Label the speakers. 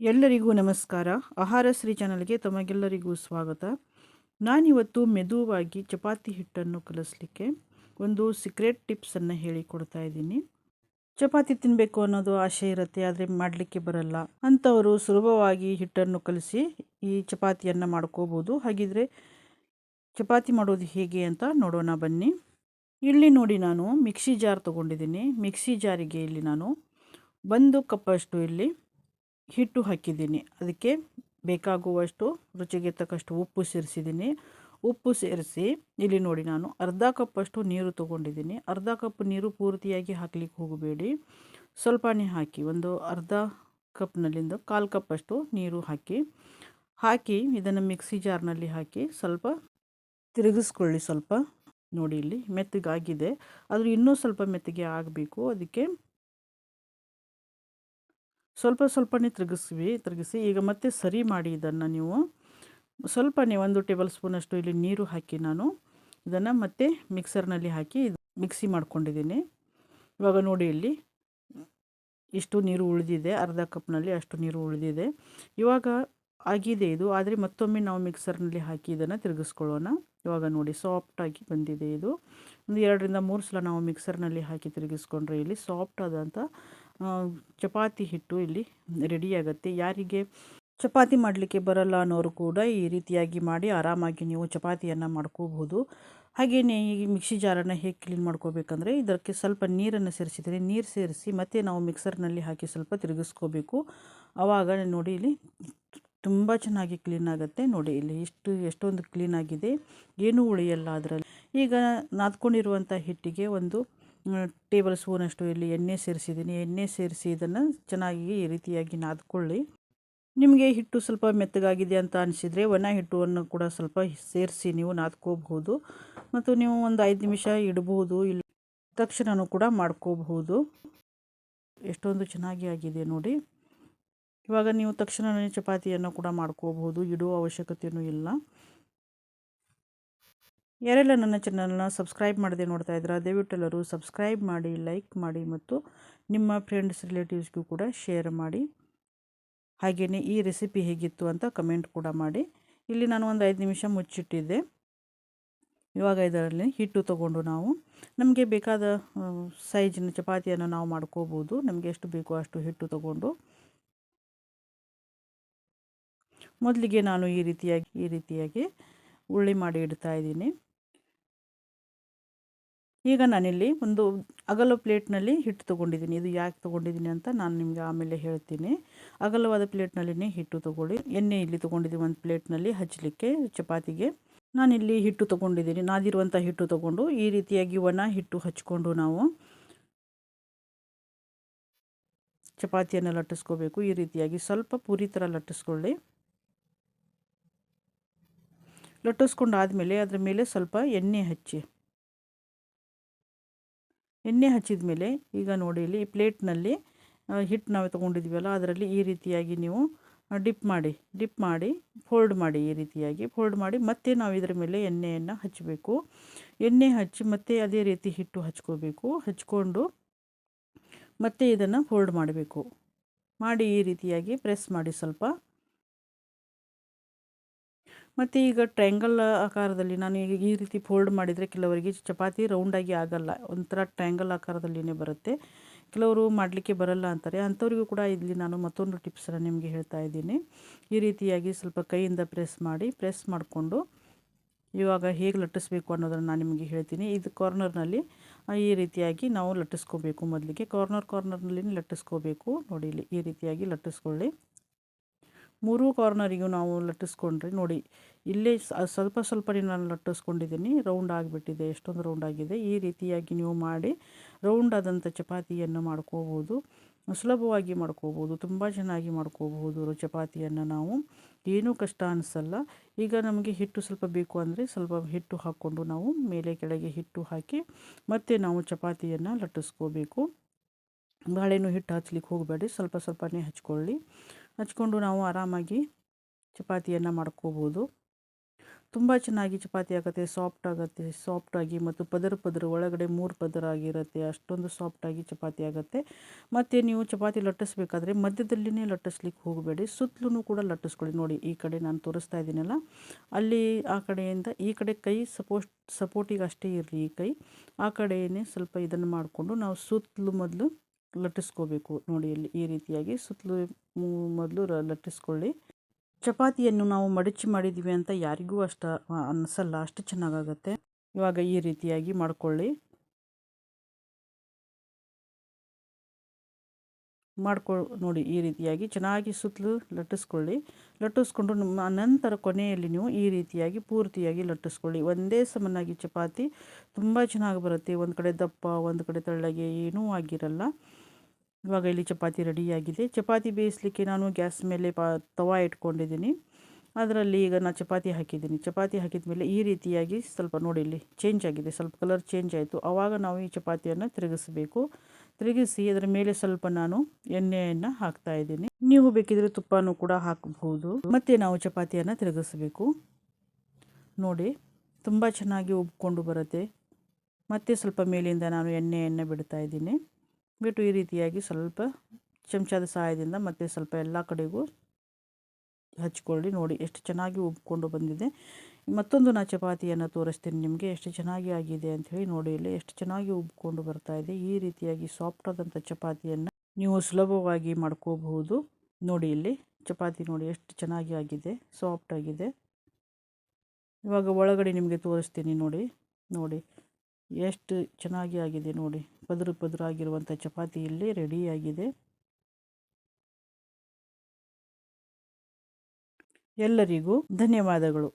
Speaker 1: ಎಲ್ಲರಿಗೂ ನಮಸ್ಕಾರ. ಆಹಾರ ಶ್ರೀ ಚಾನಲ್ಗೆ ತಮಗೆಲ್ಲರಿಗೂ ಸ್ವಾಗತ. ನಾನಿವತ್ತು ಮೆದುವಾಗಿ ಚಪಾತಿ ಹಿಟ್ಟನ್ನು ಕಲಿಸ್ಲಿಕ್ಕೆ ಒಂದು ಸೀಕ್ರೆಟ್ ಟಿಪ್ಸನ್ನು ಹೇಳಿಕೊಡ್ತಾ ಇದ್ದೀನಿ. ಚಪಾತಿ ತಿನ್ನಬೇಕು ಅನ್ನೋದು ಆಸೆ ಇರುತ್ತೆ, ಆದರೆ ಮಾಡಲಿಕ್ಕೆ ಬರಲ್ಲ. ಅಂಥವರು ಸುಲಭವಾಗಿ ಹಿಟ್ಟನ್ನು ಕಲಿಸಿ ಈ ಚಪಾತಿಯನ್ನು ಮಾಡ್ಕೋಬೋದು. ಹಾಗಿದ್ರೆ ಚಪಾತಿ ಮಾಡೋದು ಹೇಗೆ ಅಂತ ನೋಡೋಣ ಬನ್ನಿ. ಇಲ್ಲಿ ನೋಡಿ ನಾನು ಮಿಕ್ಸಿ ಜಾರ್ ತೊಗೊಂಡಿದ್ದೀನಿ. ಮಿಕ್ಸಿ ಜಾರಿಗೆ ಇಲ್ಲಿ ನಾನು ಒಂದು ಕಪ್ಪಷ್ಟು ಇಲ್ಲಿ ಹಿಟ್ಟು ಹಾಕಿದ್ದೀನಿ. ಅದಕ್ಕೆ ಬೇಕಾಗುವಷ್ಟು ರುಚಿಗೆ ತಕ್ಕಷ್ಟು ಉಪ್ಪು ಸೇರಿಸಿದ್ದೀನಿ. ಉಪ್ಪು ಸೇರಿಸಿ, ಇಲ್ಲಿ ನೋಡಿ ನಾನು ಅರ್ಧ ಕಪ್ಪಷ್ಟು ನೀರು ತೊಗೊಂಡಿದ್ದೀನಿ. ಅರ್ಧ ಕಪ್ ನೀರು ಪೂರ್ತಿಯಾಗಿ ಹಾಕ್ಲಿಕ್ಕೆ ಹೋಗಬೇಡಿ. ಸ್ವಲ್ಪನೇ ಹಾಕಿ, ಒಂದು ಅರ್ಧ ಕಪ್ನಲ್ಲಿಂದ ಕಾಲು ಕಪ್ಪಷ್ಟು ನೀರು ಹಾಕಿ ಹಾಕಿ ಇದನ್ನು ಮಿಕ್ಸಿ ಜಾರ್ನಲ್ಲಿ ಹಾಕಿ ಸ್ವಲ್ಪ ತಿರುಗಿಸ್ಕೊಳ್ಳಿ ಸ್ವಲ್ಪ. ನೋಡಿ ಇಲ್ಲಿ ಮೆತ್ತಗಾಗಿದೆ. ಆದರೂ ಇನ್ನೂ ಸ್ವಲ್ಪ ಮೆತ್ತಗೆ ಆಗಬೇಕು. ಅದಕ್ಕೆ ಸ್ವಲ್ಪ ಸ್ವಲ್ಪನೇ ತಿರುಗಿಸ್ವಿ, ತಿರುಗಿಸಿ ಈಗ ಮತ್ತೆ ಸರಿ ಮಾಡಿ ಇದನ್ನು ನೀವು. ಸ್ವಲ್ಪನೇ ಒಂದು ಟೇಬಲ್ ಸ್ಪೂನಷ್ಟು ಇಲ್ಲಿ ನೀರು ಹಾಕಿ ನಾನು ಇದನ್ನು ಮತ್ತೆ ಮಿಕ್ಸರ್ನಲ್ಲಿ ಹಾಕಿ ಮಿಕ್ಸಿ ಮಾಡ್ಕೊಂಡಿದ್ದೀನಿ. ಇವಾಗ ನೋಡಿ ಇಲ್ಲಿ ಇಷ್ಟು ನೀರು ಉಳಿದಿದೆ, ಅರ್ಧ ಕಪ್ನಲ್ಲಿ ಅಷ್ಟು ನೀರು ಉಳಿದಿದೆ. ಇವಾಗ ಆಗಿದೆ ಇದು, ಆದರೆ ಮತ್ತೊಮ್ಮೆ ನಾವು ಮಿಕ್ಸರ್ನಲ್ಲಿ ಹಾಕಿ ಇದನ್ನು ತಿರುಗಿಸ್ಕೊಳ್ಳೋಣ. ಇವಾಗ ನೋಡಿ ಸಾಫ್ಟಾಗಿ ಬಂದಿದೆ ಇದು. ಒಂದು ಎರಡರಿಂದ ಮೂರು ಸಲ ನಾವು ಮಿಕ್ಸರ್ನಲ್ಲಿ ಹಾಕಿ ತಿರುಗಿಸ್ಕೊಂಡ್ರೆ ಇಲ್ಲಿ ಸಾಫ್ಟ್ ಆದಂಥ ಚಪಾತಿ ಹಿಟ್ಟು ಇಲ್ಲಿ ರೆಡಿಯಾಗುತ್ತೆ ಯಾರಿಗೆ ಚಪಾತಿ ಮಾಡಲಿಕ್ಕೆ ಬರಲ್ಲ ಅನ್ನೋರು ಕೂಡ ಈ ರೀತಿಯಾಗಿ ಮಾಡಿ ಆರಾಮಾಗಿ ನೀವು ಚಪಾತಿಯನ್ನು ಮಾಡ್ಕೋಬಹುದು. ಹಾಗೆಯೇ ಈ ಮಿಕ್ಸಿ ಜಾರನ್ನು ಹೇಗೆ ಕ್ಲೀನ್ ಮಾಡ್ಕೋಬೇಕಂದ್ರೆ ಇದಕ್ಕೆ ಸ್ವಲ್ಪ ನೀರನ್ನು ಸೇರಿಸಿದರೆ ನೀರು ಸೇರಿಸಿ ಮತ್ತೆ ನಾವು ಮಿಕ್ಸರ್ನಲ್ಲಿ ಹಾಕಿ ಸ್ವಲ್ಪ ತಿರುಗಿಸ್ಕೋಬೇಕು. ಆವಾಗ ನೋಡಿ ಇಲ್ಲಿ ತುಂಬ ಚೆನ್ನಾಗಿ ಕ್ಲೀನ್ ಆಗುತ್ತೆ. ನೋಡಿ ಇಲ್ಲಿ ಎಷ್ಟು ಎಷ್ಟೊಂದು ಕ್ಲೀನಾಗಿದೆ ಏನೂ ಉಳಿಯಲ್ಲ ಅದರಲ್ಲಿ. ಈಗ ನಾದ್ಕೊಂಡಿರುವಂಥ ಹಿಟ್ಟಿಗೆ ಒಂದು ಟೇಬಲ್ ಸ್ಪೂನಷ್ಟು ಇಲ್ಲಿ ಎಣ್ಣೆ ಸೇರಿಸಿದ್ದೀನಿ. ಎಣ್ಣೆ ಸೇರಿಸಿ ಇದನ್ನು ಚೆನ್ನಾಗಿ ಈ ರೀತಿಯಾಗಿ ನಾದ್ಕೊಳ್ಳಿ. ನಿಮಗೆ ಹಿಟ್ಟು ಸ್ವಲ್ಪ ಮೆತ್ತಗಾಗಿದೆ ಅಂತ ಅನಿಸಿದರೆ ಒಣ ಹಿಟ್ಟುವನ್ನು ಕೂಡ ಸ್ವಲ್ಪ ಸೇರಿಸಿ ನೀವು ನಾದ್ಕೋಬಹುದು. ಮತ್ತು ನೀವು ಒಂದು ಐದು ನಿಮಿಷ ಇಡಬಹುದು. ಇಲ್ಲಿ ತಕ್ಷಣವೂ ಕೂಡ ಮಾಡ್ಕೋಬಹುದು. ಎಷ್ಟೊಂದು ಚೆನ್ನಾಗಿ ಆಗಿದೆ ನೋಡಿ. ಇವಾಗ ನೀವು ತಕ್ಷಣವೇ ಚಪಾತಿಯನ್ನು ಕೂಡ ಮಾಡ್ಕೋಬಹುದು. ಇಡುವ ಅವಶ್ಯಕತೆಯೂ ಇಲ್ಲ. ಯಾರೆಲ್ಲ ನನ್ನ ಚಾನಲ್ನ ಸಬ್ಸ್ಕ್ರೈಬ್ ಮಾಡದೆ ನೋಡ್ತಾ ಇದ್ದೀರಾ, ದಯವಿಟ್ಟು ಎಲ್ಲರೂ ಸಬ್ಸ್ಕ್ರೈಬ್ ಮಾಡಿ, ಲೈಕ್ ಮಾಡಿ ಮತ್ತು ನಿಮ್ಮ ಫ್ರೆಂಡ್ಸ್, ರಿಲೇಟಿವ್ಸ್ಗೂ ಕೂಡ ಶೇರ್ ಮಾಡಿ. ಹಾಗೆಯೇ ಈ ರೆಸಿಪಿ ಹೇಗಿತ್ತು ಅಂತ ಕಮೆಂಟ್ ಕೂಡ ಮಾಡಿ. ಇಲ್ಲಿ ನಾನು ಒಂದು ಐದು ನಿಮಿಷ ಮುಚ್ಚಿಟ್ಟಿದ್ದೆ. ಇವಾಗ ಇದರಲ್ಲಿ ಹಿಟ್ಟು ತಗೊಂಡು ನಾವು, ನಮಗೆ ಬೇಕಾದ ಸೈಜಿನ ಚಪಾತಿಯನ್ನು ನಾವು ಮಾಡ್ಕೋಬೋದು. ನಮಗೆ ಎಷ್ಟು ಬೇಕೋ ಅಷ್ಟು ಹಿಟ್ಟು ತಗೊಂಡು. ಮೊದಲಿಗೆ ನಾನು ಈ ರೀತಿಯಾಗಿ ಈ ರೀತಿಯಾಗಿ ಉಳ್ಳಿ ಮಾಡಿ ಇಡ್ತಾ ಇದ್ದೀನಿ. ಈಗ ನಾನಿಲ್ಲಿ ಒಂದು ಅಗಲ ಪ್ಲೇಟ್ನಲ್ಲಿ ಹಿಟ್ಟು ತೊಗೊಂಡಿದ್ದೀನಿ. ಇದು ಯಾಕೆ ತೊಗೊಂಡಿದ್ದೀನಿ ಅಂತ ನಾನು ನಿಮಗೆ ಆಮೇಲೆ ಹೇಳ್ತೀನಿ. ಅಗಲವಾದ ಪ್ಲೇಟ್ನಲ್ಲಿನೇ ಹಿಟ್ಟು ತೊಗೊಳ್ಳಿ. ಎಣ್ಣೆ ಇಲ್ಲಿ ತೊಗೊಂಡಿದ್ದೀನಿ ಒಂದು ಪ್ಲೇಟ್ನಲ್ಲಿ ಹಚ್ಚಲಿಕ್ಕೆ ಚಪಾತಿಗೆ. ನಾನಿಲ್ಲಿ ಹಿಟ್ಟು ತೊಗೊಂಡಿದ್ದೀನಿ. ನಾದಿರುವಂಥ ಹಿಟ್ಟು ತೊಗೊಂಡು ಈ ರೀತಿಯಾಗಿ ಒಣ ಹಿಟ್ಟು ಹಚ್ಕೊಂಡು ನಾವು ಚಪಾತಿಯನ್ನು ಲಟ್ಟಿಸ್ಕೋಬೇಕು. ಈ ರೀತಿಯಾಗಿ ಸ್ವಲ್ಪ ಪೂರಿ ಥರ ಲಟ್ಟಿಸ್ಕೊಳ್ಳಿ. ಲಟ್ಟಿಸ್ಕೊಂಡಾದಮೇಲೆ ಅದರ ಮೇಲೆ ಸ್ವಲ್ಪ ಎಣ್ಣೆ ಹಚ್ಚಿ. ಎಣ್ಣೆ ಹಚ್ಚಿದ ಮೇಲೆ ಈಗ ನೋಡಿ ಇಲ್ಲಿ ಪ್ಲೇಟ್ನಲ್ಲಿ ಹಿಟ್ಟು ನಾವು ತೊಗೊಂಡಿದ್ದೀವಲ್ಲ ಅದರಲ್ಲಿ ಈ ರೀತಿಯಾಗಿ ನೀವು ಡಿಪ್ ಮಾಡಿ ಡಿಪ್ ಮಾಡಿ, ಫೋಲ್ಡ್ ಮಾಡಿ ಈ ರೀತಿಯಾಗಿ, ಫೋಲ್ಡ್ ಮಾಡಿ ಮತ್ತೆ ನಾವು ಇದರ ಮೇಲೆ ಎಣ್ಣೆಯನ್ನು ಹಚ್ಚಬೇಕು ಎಣ್ಣೆ ಹಚ್ಚಿ ಮತ್ತೆ ಅದೇ ರೀತಿ ಹಿಟ್ಟು ಹಚ್ಕೋಬೇಕು, ಹಚ್ಕೊಂಡು ಮತ್ತೆ ಇದನ್ನು ಫೋಲ್ಡ್ ಮಾಡಬೇಕು. ಮಾಡಿ ಈ ರೀತಿಯಾಗಿ ಪ್ರೆಸ್ ಮಾಡಿ ಸ್ವಲ್ಪ ಮತ್ತು ಈಗ ಟ್ರ್ಯಾಂಗಲ್ ಆಕಾರದಲ್ಲಿ ನಾನು ಈಗ ಈ ರೀತಿ ಫೋಲ್ಡ್ ಮಾಡಿದರೆ ಕೆಲವರಿಗೆ ಚಪಾತಿ ರೌಂಡಾಗಿ ಆಗಲ್ಲ. ಒಂಥರ ಟ್ರ್ಯಾಂಗಲ್ ಆಕಾರದಲ್ಲಿನೇ ಬರುತ್ತೆ. ಕೆಲವರು ಮಾಡಲಿಕ್ಕೆ ಬರಲ್ಲ ಅಂತಾರೆ. ಅಂಥವ್ರಿಗೂ ಕೂಡ ಇಲ್ಲಿ ನಾನು ಮತ್ತೊಂದು ಟಿಪ್ಸನ್ನು ನಿಮಗೆ ಹೇಳ್ತಾ ಇದ್ದೀನಿ. ಈ ರೀತಿಯಾಗಿ ಸ್ವಲ್ಪ ಕೈಯಿಂದ ಪ್ರೆಸ್ ಮಾಡಿ ಪ್ರೆಸ್ ಮಾಡಿಕೊಂಡು ಇವಾಗ ಹೇಗೆ ಲಟ್ಟಿಸ್ಬೇಕು ಅನ್ನೋದನ್ನು ನಾನು ನಿಮಗೆ ಹೇಳ್ತೀನಿ. ಇದು ಕಾರ್ನರ್ನಲ್ಲಿ ಈ ರೀತಿಯಾಗಿ ನಾವು ಲಟ್ಟಿಸ್ಕೋಬೇಕು ಮೊದಲಿಗೆ. ಕಾರ್ನರ್ ಕಾರ್ನರ್ನಲ್ಲಿ ಲಟ್ಟಿಸ್ಕೋಬೇಕು. ನೋಡಿ ಇಲ್ಲಿ ಈ ರೀತಿಯಾಗಿ ಲಟ್ಟಿಸ್ಕೊಳ್ಳಿ. ಮೂರೂ ಕಾರ್ನರಿಗೂ ನಾವು ಲಟ್ಟಿಸ್ಕೊಂಡ್ರೆ ನೋಡಿ, ಇಲ್ಲೇ ಸ್ವಲ್ಪ ಸ್ವಲ್ಪನೇ ನಾನು ಲಟ್ಟಿಸ್ಕೊಂಡಿದ್ದೀನಿ, ರೌಂಡ್ ಆಗಿಬಿಟ್ಟಿದೆ, ಎಷ್ಟೊಂದು ರೌಂಡ್ ಆಗಿದೆ. ಈ ರೀತಿಯಾಗಿ ನೀವು ಮಾಡಿ, ರೌಂಡ್ ಆದಂಥ ಚಪಾತಿಯನ್ನು ಮಾಡ್ಕೋಬೋದು, ಸುಲಭವಾಗಿ ಮಾಡ್ಕೋಬೋದು, ತುಂಬ ಚೆನ್ನಾಗಿ ಮಾಡ್ಕೋಬಹುದು ಚಪಾತಿಯನ್ನು ನಾವು. ಏನೂ ಕಷ್ಟ ಅನಿಸಲ್ಲ. ಈಗ ನಮಗೆ ಹಿಟ್ಟು ಸ್ವಲ್ಪ ಬೇಕು ಅಂದರೆ ಸ್ವಲ್ಪ ಹಿಟ್ಟು ಹಾಕ್ಕೊಂಡು ನಾವು ಮೇಲೆ ಕೆಳಗೆ ಹಿಟ್ಟು ಹಾಕಿ ಮತ್ತೆ ನಾವು ಚಪಾತಿಯನ್ನು ಲಟ್ಟಿಸ್ಕೋಬೇಕು. ಬಾಳೆನೂ ಹಿಟ್ಟು ಹಚ್ಚಲಿಕ್ಕೆ ಹೋಗಬೇಡಿ, ಸ್ವಲ್ಪ ಸ್ವಲ್ಪನೇ ಹಚ್ಕೊಳ್ಳಿ. ಹಚ್ಕೊಂಡು ನಾವು ಆರಾಮಾಗಿ ಚಪಾತಿಯನ್ನು ಮಾಡ್ಕೋಬೋದು. ತುಂಬ ಚೆನ್ನಾಗಿ ಚಪಾತಿ ಆಗುತ್ತೆ ಸಾಫ್ಟ್ ಆಗುತ್ತೆ ಸಾಫ್ಟಾಗಿ ಮತ್ತು ಪದರ ಪದರ ಒಳಗಡೆ ಮೂರು ಪದರ ಆಗಿರುತ್ತೆ, ಅಷ್ಟೊಂದು ಸಾಫ್ಟಾಗಿ ಚಪಾತಿ ಆಗುತ್ತೆ. ಮತ್ತು ನೀವು ಚಪಾತಿ ಲಟ್ಟಿಸ್ಬೇಕಾದ್ರೆ ಮಧ್ಯದಲ್ಲಿನೇ ಲಟ್ಟಿಸ್ಲಿಕ್ಕೆ ಹೋಗಬೇಡಿ ಸುತ್ತಲೂ ಕೂಡ ಲಟ್ಟಿಸ್ಕೊಳ್ಳಿ. ನೋಡಿ, ಈ ಕಡೆ ನಾನು ತೋರಿಸ್ತಾ ಇದ್ದೀನಲ್ಲ, ಅಲ್ಲಿ ಆ ಕಡೆಯಿಂದ ಈ ಕಡೆ ಕೈ ಸಪೋಸ್ಟ್ ಸಪೋರ್ಟಿಗೆ ಅಷ್ಟೇ ಇರಲಿ ಈ ಕೈ. ಆ ಕಡೆಯೇ ಸ್ವಲ್ಪ ಇದನ್ನು ಮಾಡಿಕೊಂಡು ನಾವು ಸುತ್ತಲೂ ಮೊದಲು ಲಟ್ಟಿಸ್ಕೋಬೇಕು. ನೋಡಿ, ಇಲ್ಲಿ ಈ ರೀತಿಯಾಗಿ ಸುತ್ತಲೂ ಮೊದಲು ಲಟ್ಟಿಸ್ಕೊಳ್ಳಿ. ಚಪಾತಿಯನ್ನು ನಾವು ಮಡಚಿ ಮಾಡಿದ್ದೀವಿ ಅಂತ ಯಾರಿಗೂ ಅಷ್ಟ ಅನ್ನಿಸಲ್ಲ ಅಷ್ಟು ಚೆನ್ನಾಗಾಗತ್ತೆ. ಇವಾಗ ಈ ರೀತಿಯಾಗಿ ಮಾಡ್ಕೊಳ್ಳಿ. ಮಾಡ್ಕೊ ನೋಡಿ, ಈ ರೀತಿಯಾಗಿ ಚೆನ್ನಾಗಿ ಸುತ್ತಲೂ ಲಟ್ಟಿಸ್ಕೊಳ್ಳಿ. ಲಟ್ಟಿಸ್ಕೊಂಡು ನಮ್ಮ ನಂತರ ಕೊನೆಯಲ್ಲಿ ನೀವು ಈ ರೀತಿಯಾಗಿ ಪೂರ್ತಿಯಾಗಿ ಲಟ್ಟಿಸ್ಕೊಳ್ಳಿ. ಒಂದೇ ಸಮನಾಗಿ ಚಪಾತಿ ತುಂಬ ಚೆನ್ನಾಗಿ ಬರುತ್ತೆ. ಒಂದು ಕಡೆ ದಪ್ಪ, ಒಂದು ಕಡೆ ತೆಳ್ಳಗೆ ಏನೂ ಆಗಿರಲ್ಲ. ಇವಾಗ ಇಲ್ಲಿ ಚಪಾತಿ ರೆಡಿಯಾಗಿದೆ ಚಪಾತಿ ಬೇಯಿಸಲಿಕ್ಕೆ ನಾನು ಗ್ಯಾಸ್ ಮೇಲೆ ಪ, ತವಾ ಇಟ್ಕೊಂಡಿದ್ದೀನಿ. ಅದರಲ್ಲಿ ಈಗ ನಾನು ಚಪಾತಿ ಹಾಕಿದ್ದೀನಿ. ಚಪಾತಿ ಹಾಕಿದ ಮೇಲೆ ಈ ರೀತಿಯಾಗಿ ಸ್ವಲ್ಪ ನೋಡಿ ಇಲ್ಲಿ ಚೇಂಜ್ ಆಗಿದೆ. ಸ್ವಲ್ಪ ಕಲರ್ ಚೇಂಜ್ ಆಯಿತು. ಆವಾಗ ನಾವು ಈ ಚಪಾತಿಯನ್ನು ತಿರುಗಿಸಬೇಕು. ತಿರುಗಿಸಿ ಅದರ ಮೇಲೆ ಸ್ವಲ್ಪ ನಾನು ಎಣ್ಣೆಯನ್ನು ಹಾಕ್ತಾ ಇದ್ದೀನಿ. ನೀವು ಬೇಕಿದ್ರೆ ತುಪ್ಪನೂ ಕೂಡ ಹಾಕಬಹುದು. ಮತ್ತೆ ನಾವು ಚಪಾತಿಯನ್ನು ತಿರುಗಿಸಬೇಕು. ನೋಡಿ, ತುಂಬ ಚೆನ್ನಾಗಿ ಉಬ್ಕೊಂಡು ಬರುತ್ತೆ. ಮತ್ತೆ ಸ್ವಲ್ಪ ಮೇಲಿಂದ ನಾನು ಎಣ್ಣೆಯನ್ನು ಬಿಡ್ತಾ ಇದ್ದೀನಿ. ಬಿಟ್ಟು ಈ ರೀತಿಯಾಗಿ ಸ್ವಲ್ಪ ಚಮಚದ ಸಹಾಯದಿಂದ ಮತ್ತೆ ಸ್ವಲ್ಪ ಎಲ್ಲ ಕಡೆಗೂ ಹಚ್ಕೊಳ್ಳಿ. ನೋಡಿ ಎಷ್ಟು ಚೆನ್ನಾಗಿ ಉಬ್ಕೊಂಡು ಬಂದಿದೆ. ಮತ್ತೊಂದು ನಾ ಚಪಾತಿಯನ್ನು ತೋರಿಸ್ತೀನಿ ನಿಮಗೆ. ಎಷ್ಟು ಚೆನ್ನಾಗಿ ಆಗಿದೆ ಅಂಥೇಳಿ ನೋಡಿ ಇಲ್ಲಿ ಎಷ್ಟು ಚೆನ್ನಾಗಿ ಉಬ್ಕೊಂಡು ಬರ್ತಾ ಇದೆ. ಈ ರೀತಿಯಾಗಿ ಸಾಫ್ಟ್ ಆದಂಥ ಚಪಾತಿಯನ್ನು ನೀವು ಸುಲಭವಾಗಿ ಮಾಡ್ಕೋಬಹುದು. ನೋಡಿ ಇಲ್ಲಿ ಚಪಾತಿ ನೋಡಿ ಎಷ್ಟು ಚೆನ್ನಾಗಿ ಆಗಿದೆ. ಸಾಫ್ಟ್ ಆಗಿದೆ. ಇವಾಗ ಒಳಗಡೆ ನಿಮಗೆ ತೋರಿಸ್ತೀನಿ ನೋಡಿ. ನೋಡಿ. ಎಷ್ಟು ಚೆನ್ನಾಗಿ ಆಗಿದೆ ನೋಡಿ. ಪದರು ಪದರು ಆಗಿರುವಂಥ ಚಪಾತಿ ಇಲ್ಲಿ ರೆಡಿಯಾಗಿದೆ ಎಲ್ಲರಿಗೂ ಧನ್ಯವಾದಗಳು.